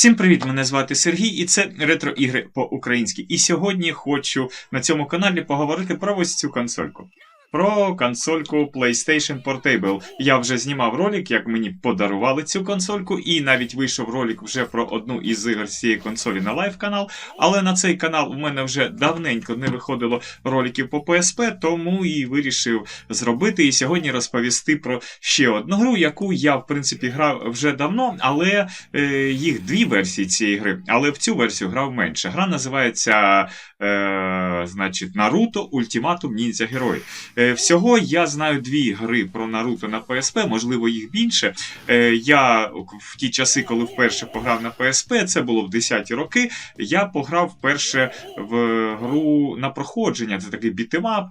Всім привіт! Мене звати Сергій, і це ретро ігри по-українськи. І сьогодні хочу на цьому каналі поговорити про ось цю консольку. Про консольку PlayStation Portable. Я вже знімав ролик, як мені подарували цю консольку, і навіть вийшов ролик вже про одну із ігор цієї консолі на лайв канал. Але на цей канал у мене вже давненько не виходило роликів по PSP, тому і вирішив зробити і сьогодні розповісти про ще одну гру, яку я в принципі грав вже давно, але е, їх дві версії цієї гри. Але в цю версію грав менше. Гра називається е, значить, Naruto Ultimatum Ninja Герой. Е, всього я знаю дві гри про Наруто на PSP, можливо, їх більше. Е, я в ті часи, коли вперше пограв на PSP, це було в 10-ті роки. Я пограв вперше в гру на проходження. Це такий бітемап.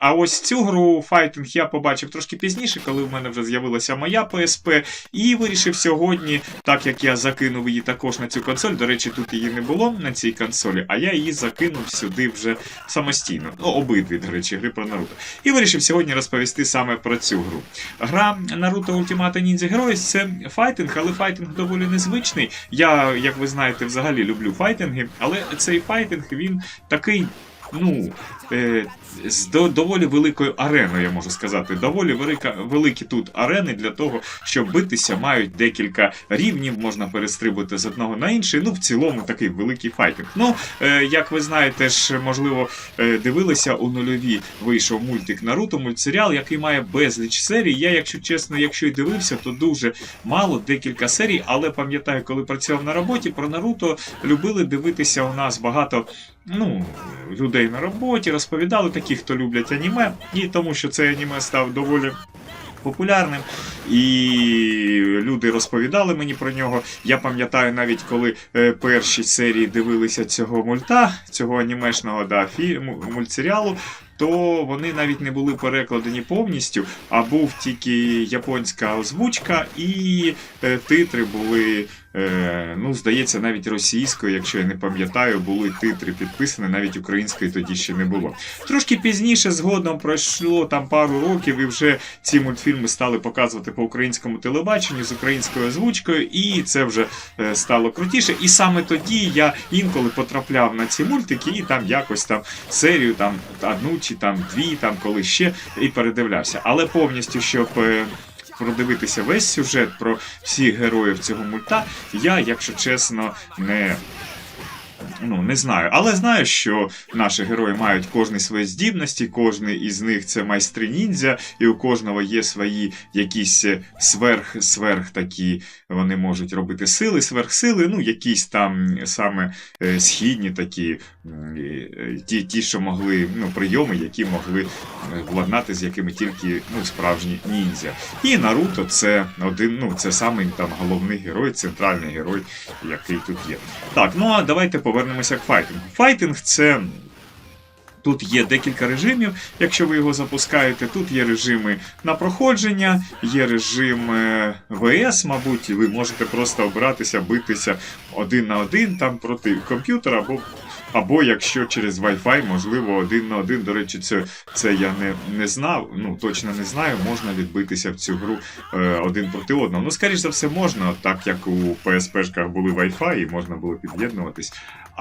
А ось цю гру файтинг я побачив трошки пізніше, коли в мене вже з'явилася моя PSP, і вирішив сьогодні, так як я закинув її також на цю консоль. До речі, тут її не було на цій консолі, а я її закинув сюди вже самостійно. Ну, обидві, до речі, гри про Наруто. І вирішив сьогодні розповісти саме про цю гру. Гра Naruto Ultimate Ninja Heroes це файтинг, але файтинг доволі незвичний. Я, як ви знаєте, взагалі люблю файтинги, але цей файтинг він такий. Ну, з доволі великою ареною, я можу сказати. Доволі велика, великі тут арени для того, щоб битися, мають декілька рівнів, можна перестрибувати з одного на інший. Ну, в цілому такий великий файтинг. Ну, е, як ви знаєте, ж, можливо, е, дивилися у нульові вийшов мультик Наруто, мультсеріал, який має безліч серій. Я, якщо чесно, якщо й дивився, то дуже мало, декілька серій, але пам'ятаю, коли працював на роботі, про Наруто любили дивитися у нас багато ну, людей на роботі, розповідали такі, хто люблять аніме, і тому що цей аніме став доволі. Популярним, і люди розповідали мені про нього. Я пам'ятаю навіть коли е, перші серії дивилися цього мульта, цього анімешного да, фі, мультсеріалу, то вони навіть не були перекладені повністю, а був тільки японська озвучка, і е, титри були. Е, ну, здається, навіть російською, якщо я не пам'ятаю, були титри підписані, навіть української тоді ще не було. Трошки пізніше, згодом пройшло там пару років, і вже ці мультфільми стали показувати по українському телебаченню з українською озвучкою, і це вже е, стало крутіше. І саме тоді я інколи потрапляв на ці мультики, і там якось там серію, там одну чи там дві, там коли ще, і передивлявся. Але повністю, щоб. Продивитися весь сюжет про всіх героїв цього мульта, я, якщо чесно, не. Ну, не знаю, але знаю, що наші герої мають кожні свої здібності, кожен із них це майстри ніндзя, і у кожного є свої якісь сверх, сверх такі, вони можуть робити сили, сверхсили, ну, якісь там саме е, східні такі, е, ті, ті, що могли, ну, прийоми, які могли е, владнати, з якими тільки ну, справжні ніндзя. І Наруто це один, ну, це самий там головний герой, центральний герой, який тут є. Так, ну а давайте повернемося к файтингу. Файтинг це. Тут є декілька режимів, якщо ви його запускаєте. Тут є режими на проходження, є режим ВС, мабуть, і ви можете просто обиратися, битися один на один там проти комп'ютера, або, або якщо через Wi-Fi, можливо, один на один. До речі, це, це я не, не знав, ну точно не знаю, можна відбитися в цю гру е, один проти одного. Ну, скоріш за все, можна, так як у PSP-шках були Wi-Fi і можна було під'єднуватись.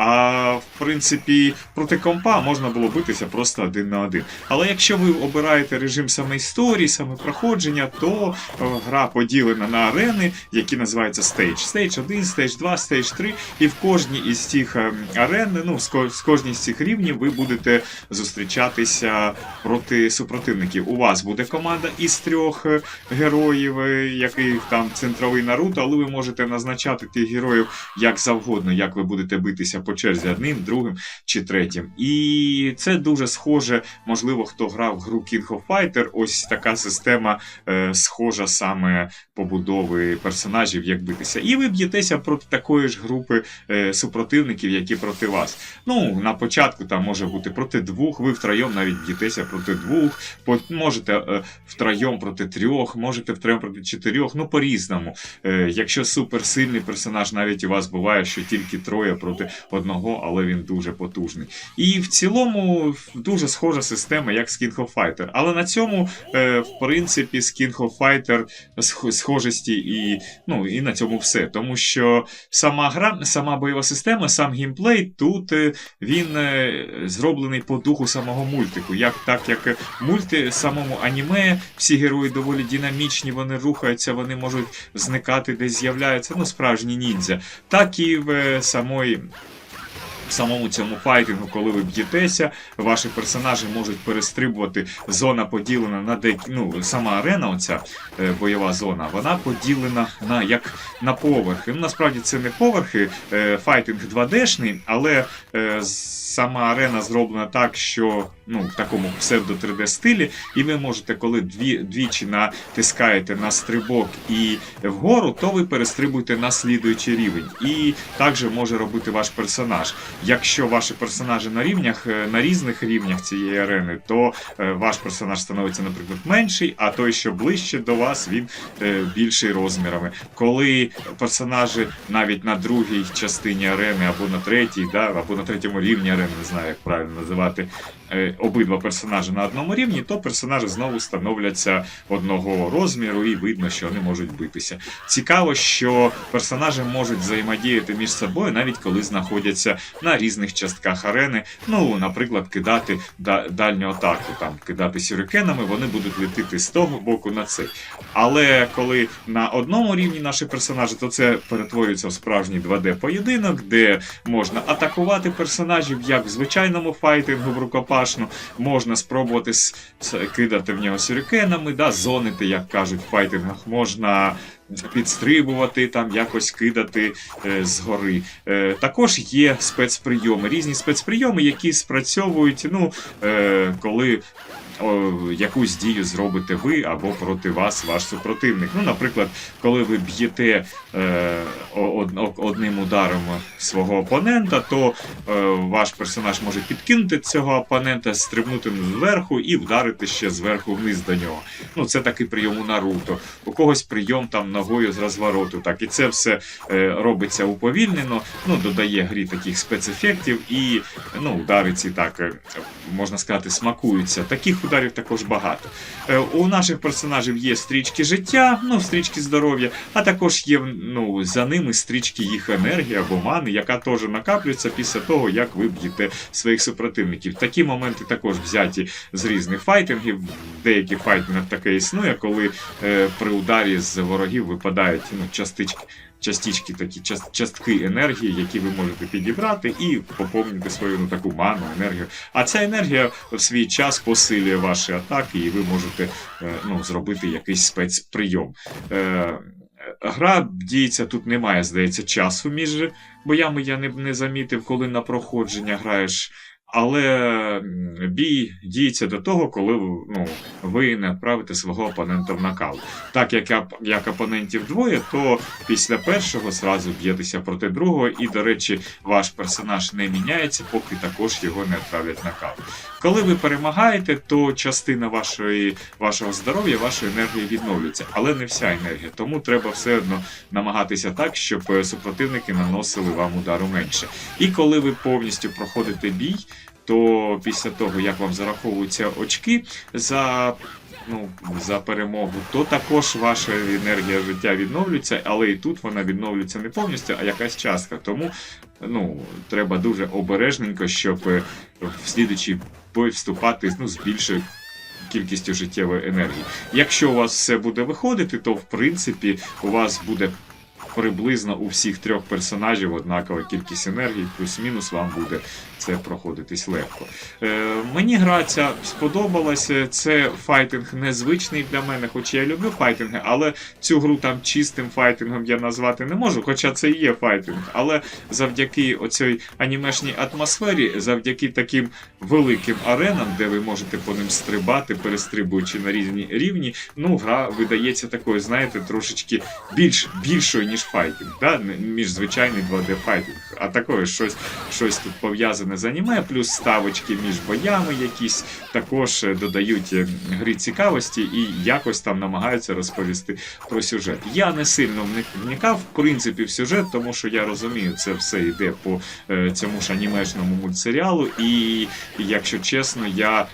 А в принципі, проти компа можна було битися просто один на один. Але якщо ви обираєте режим саме історії, саме проходження, то е, гра поділена на арени, які називаються стейдж. Стейдж 1, стейдж 2, стейдж 3. І в кожній із цих е, арен, ну, з кожній з цих рівнів ви будете зустрічатися проти супротивників. У вас буде команда із трьох е, героїв, е, яких там центровий Наруто, але ви можете назначати тих героїв як завгодно, як ви будете битися по черзі одним, другим чи третім. І це дуже схоже, можливо, хто грав в гру King of Fighter, ось така система е, схожа саме побудови персонажів, як битися. І ви б'єтеся проти такої ж групи е, супротивників, які проти вас. Ну, на початку там може бути проти двох, ви втроєм навіть б'єтеся проти двох, можете е, втроєм проти трьох, можете втроєм проти чотирьох, ну по-різному. Е, якщо суперсильний персонаж, навіть у вас буває, що тільки троє проти одного, але він дуже потужний. І в цілому дуже схожа система, як з King of Fighter. Але на цьому, е, в принципі, з King of Fighter схожості і, ну, і на цьому все. Тому що сама гра, сама бойова система, сам геймплей тут е, він е, зроблений по духу самого мультику. Як так як мульти самому аніме, всі герої доволі динамічні, вони рухаються, вони можуть зникати, десь з'являються, ну справжні ніндзя. Так і в самої. Самому цьому файтингу, коли ви б'єтеся, ваші персонажі можуть перестрибувати. Зона поділена на дек... Ну, сама арена, оця е, бойова зона, вона поділена на як на поверхи. Ну, насправді це не поверхи, е, файтинг 2D-шний, але е, сама арена зроблена так, що ну, в такому псевдо 3D стилі, і ви можете, коли дві, двічі натискаєте на стрибок і вгору, то ви перестрибуєте на слідуючий рівень. І також може робити ваш персонаж. Якщо ваші персонажі на рівнях, е, на різних рівнях цієї арени, то е, ваш персонаж становиться, наприклад, менший, а той, що ближче до вас, він е, більший розмірами. Коли персонажі навіть на другій частині арени, або на третій, да, або на третьому рівні арени, не знаю, як правильно називати, обидва персонажі на одному рівні, то персонажі знову становляться одного розміру, і видно, що вони можуть битися. Цікаво, що персонажі можуть взаємодіяти між собою, навіть коли знаходяться на різних частках арени. Ну, наприклад, кидати да- дальню атаку, там кидати сюрикенами, вони будуть летіти з того боку на цей. Але коли на одному рівні наші персонажі, то це перетворюється в справжній 2D-поєдинок, де можна атакувати персонажів як в звичайному файтингу в рукопашну, можна спробувати кидати в нього сюрикенами, да, зонити, як кажуть в файтингах, можна підстрибувати, там якось кидати е, згори. Е, також є спецприйоми, різні спецприйоми, які спрацьовують, ну, е, коли о, якусь дію зробите ви або проти вас ваш супротивник. Ну, наприклад, коли ви б'єте е, од- одним ударом свого опонента, то е, ваш персонаж може підкинути цього опонента, стрибнути зверху і вдарити ще зверху вниз до нього. Ну, це такий прийом у Наруто. У когось прийом там ногою з розвороту. Так, і це все е, робиться уповільнено, ну, додає грі таких спецефектів, і ну, удари ці так, е, можна сказати, смакуються. Таких ударів також багато. Е, у наших персонажів є стрічки життя, ну, стрічки здоров'я, а також є ну, за ними стрічки їх енергії або мани, яка теж накаплюється після того, як ви б'єте своїх супротивників. Такі моменти також взяті з різних файтингів. В деяких файтингах таке існує, коли е, при ударі з ворогів випадають ну, частички. Частички такі част, частки енергії, які ви можете підібрати і поповнити свою ну, таку ману, енергію. А ця енергія в свій час посилює ваші атаки, і ви можете е, ну, зробити якийсь спецприйом. Е, Гра діється тут немає, здається, часу між боями. Я не, не замітив, коли на проходження граєш. Але бій діється до того, коли ну, ви не відправите свого опонента в нокаут. Так як, як опонентів двоє, то після першого зразу б'єтеся проти другого, і, до речі, ваш персонаж не міняється, поки також його не відправлять в нокаут. Коли ви перемагаєте, то частина вашої, вашого здоров'я, вашої енергії відновлюється, але не вся енергія. Тому треба все одно намагатися так, щоб е, супротивники наносили вам удару менше. І коли ви повністю проходите бій, то після того, як вам зараховуються очки за. Ну, за перемогу, то також ваша енергія життя відновлюється, але і тут вона відновлюється не повністю, а якась частка. Тому ну, треба дуже обережненько, щоб е, в слідуючий бой вступати ну, з більшою кількістю життєвої енергії. Якщо у вас все буде виходити, то в принципі у вас буде приблизно у всіх трьох персонажів однакова кількість енергії, плюс-мінус вам буде це проходитись легко. Е, мені гра ця сподобалася. Це файтинг незвичний для мене, хоч я люблю файтинги, але цю гру там чистим файтингом я назвати не можу, хоча це і є файтинг. Але завдяки оцій анімешній атмосфері, завдяки таким великим аренам, де ви можете по ним стрибати, перестрибуючи на різні рівні, ну гра видається такою, знаєте, трошечки більш більшою, ніж ніж файтінг, да? ніж звичайний 2D файтінг. А такое щось, щось тут пов'язане з аніме, плюс ставочки між боями якісь також е, додають е, грі цікавості і якось там намагаються розповісти про сюжет. Я не сильно вникав, в принципі, в сюжет, тому що я розумію, це все йде по е, цьому ж анімешному мультсеріалу, і якщо чесно, я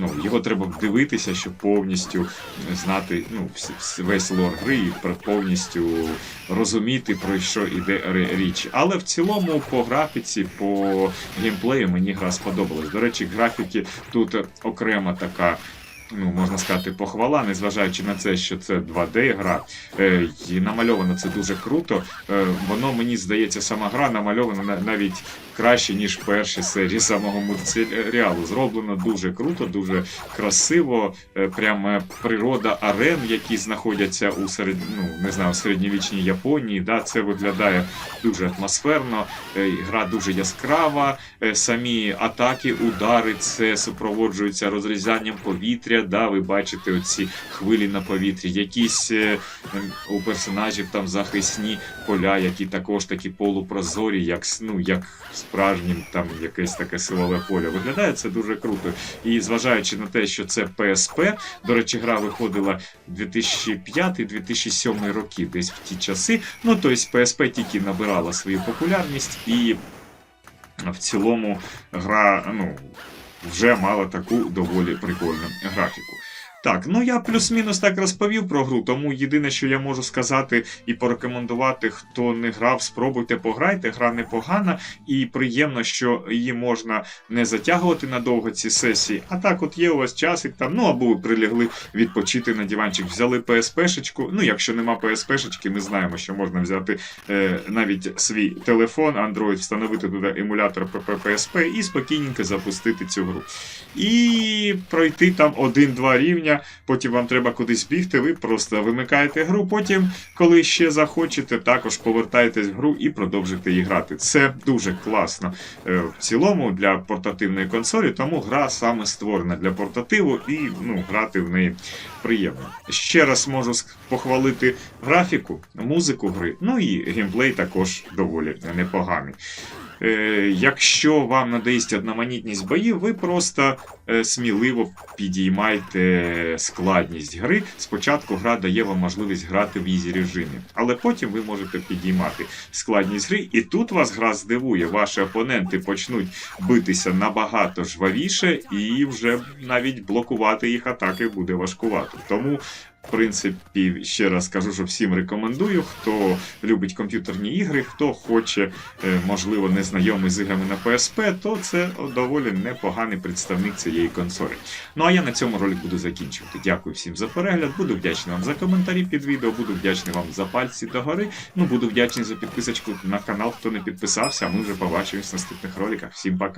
ну, його треба дивитися, щоб повністю знати ну, весь лор гри і повністю розуміти, про що ри- річ. Але в цілому по графіці, по геймплею мені гра сподобалась. До речі, графіки тут окрема така. Ну, можна сказати, похвала, незважаючи на це, що це 2D гра, е, і намальовано це дуже круто. Е, воно мені здається, сама гра намальована навіть краще, ніж перші серії самого мультсеріалу. Зроблено дуже круто, дуже красиво. Е, Прямо природа арен, які знаходяться у серед... ну, не знаю, середньовічній Японії. Да, це виглядає дуже атмосферно. Гра дуже яскрава. Самі атаки, удари, це супроводжуються розрізанням повітря. Да, ви бачите оці хвилі на повітрі, якісь е, у персонажів там захисні поля, які також такі полупрозорі, як ну, як справжнім там якесь таке силове поле. Виглядає це дуже круто. І зважаючи на те, що це PSP, до речі, гра виходила 2005-2007 роки, десь в ті часи. Ну, тобто PSP тільки набирала свою популярність і в цілому гра ну, вже мала таку доволі прикольну графіку. Так, ну я плюс-мінус так розповів про гру, тому єдине, що я можу сказати і порекомендувати, хто не грав, спробуйте пограйте. Гра непогана і приємно, що її можна не затягувати надовго ці сесії. А так, от є у вас часик там, ну або ви прилягли відпочити на диванчик, взяли PSP-шечку. Ну, якщо нема PSP-шечки, ми знаємо, що можна взяти е, навіть свій телефон, Android, встановити туди емулятор PSP і спокійненько запустити цю гру. І пройти там один-два рівня. Потім вам треба кудись бігти, ви просто вимикаєте гру. Потім, коли ще захочете, також повертаєтесь в гру і продовжите її грати. Це дуже класно е, в цілому для портативної консолі, тому гра саме створена для портативу і ну, грати в неї приємно. Ще раз можу похвалити графіку, музику гри, ну і геймплей також доволі непоганий. Е, якщо вам надоїсть одноманітність боїв, ви просто е, сміливо підіймайте складність гри. Спочатку гра дає вам можливість грати в ізі режимі, але потім ви можете підіймати складність гри, і тут вас гра здивує. Ваші опоненти почнуть битися набагато жвавіше, і вже навіть блокувати їх атаки буде важкувато. Тому. Принципі, ще раз кажу, що всім рекомендую, хто любить комп'ютерні ігри, хто хоче, е, можливо, не знайомий з іграми на PSP, то це доволі непоганий представник цієї консолі. Ну а я на цьому ролик буду закінчувати. Дякую всім за перегляд. Буду вдячний вам за коментарі під відео, буду вдячний вам за пальці догори. Ну буду вдячний за підписочку на канал, хто не підписався. А ми вже побачимось в наступних роликах. Всім пока.